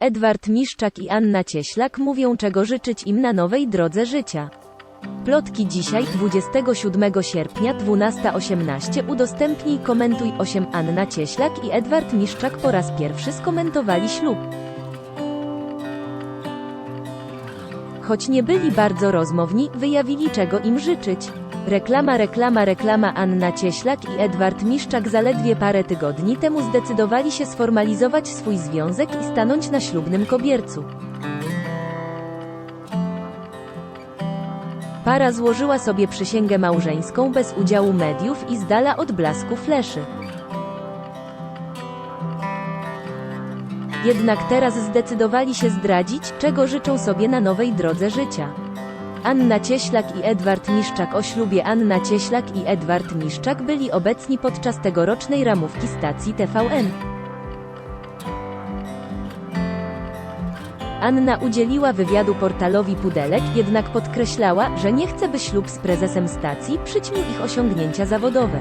Edward Miszczak i Anna Cieślak mówią czego życzyć im na nowej drodze życia. Plotki dzisiaj, 27 sierpnia 12.18 udostępnij komentuj 8 Anna Cieślak i Edward Miszczak po raz pierwszy skomentowali ślub. Choć nie byli bardzo rozmowni, wyjawili czego im życzyć. Reklama, reklama, reklama Anna Cieślak i Edward Miszczak zaledwie parę tygodni temu zdecydowali się sformalizować swój związek i stanąć na ślubnym kobiercu. Para złożyła sobie przysięgę małżeńską bez udziału mediów i z dala od blasku fleszy. Jednak teraz zdecydowali się zdradzić, czego życzą sobie na nowej drodze życia. Anna Cieślak i Edward Miszczak o ślubie Anna Cieślak i Edward Miszczak byli obecni podczas tegorocznej ramówki stacji TVN. Anna udzieliła wywiadu portalowi Pudelek, jednak podkreślała, że nie chce by ślub z prezesem stacji przyćmił ich osiągnięcia zawodowe.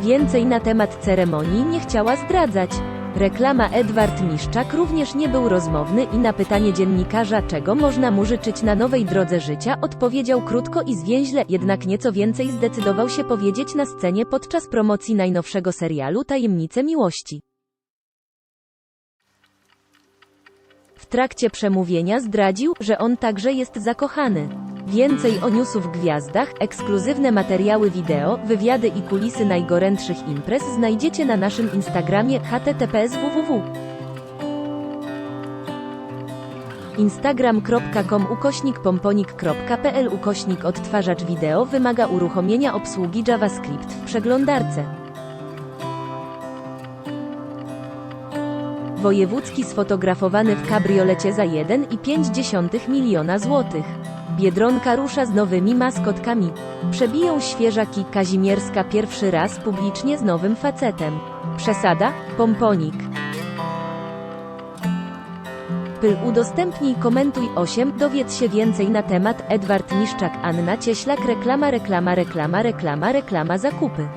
Więcej na temat ceremonii nie chciała zdradzać. Reklama Edward Miszczak również nie był rozmowny i na pytanie dziennikarza, czego można mu życzyć na nowej drodze życia, odpowiedział krótko i zwięźle, jednak nieco więcej zdecydował się powiedzieć na scenie podczas promocji najnowszego serialu Tajemnice Miłości. W trakcie przemówienia zdradził, że on także jest zakochany. Więcej o newsu w gwiazdach, ekskluzywne materiały wideo, wywiady i kulisy najgorętszych imprez znajdziecie na naszym Instagramie https www. instagram.com ukośnik pomponik.pl ukośnik odtwarzacz wideo wymaga uruchomienia obsługi JavaScript w przeglądarce. Wojewódzki sfotografowany w kabriolecie za 1,5 miliona złotych. Biedronka rusza z nowymi maskotkami. Przebiją świeżaki Kazimierska pierwszy raz publicznie z nowym facetem. Przesada? Pomponik. Pyl udostępnij komentuj 8 dowiedz się więcej na temat Edward Miszczak Anna Cieślak reklama reklama reklama reklama reklama zakupy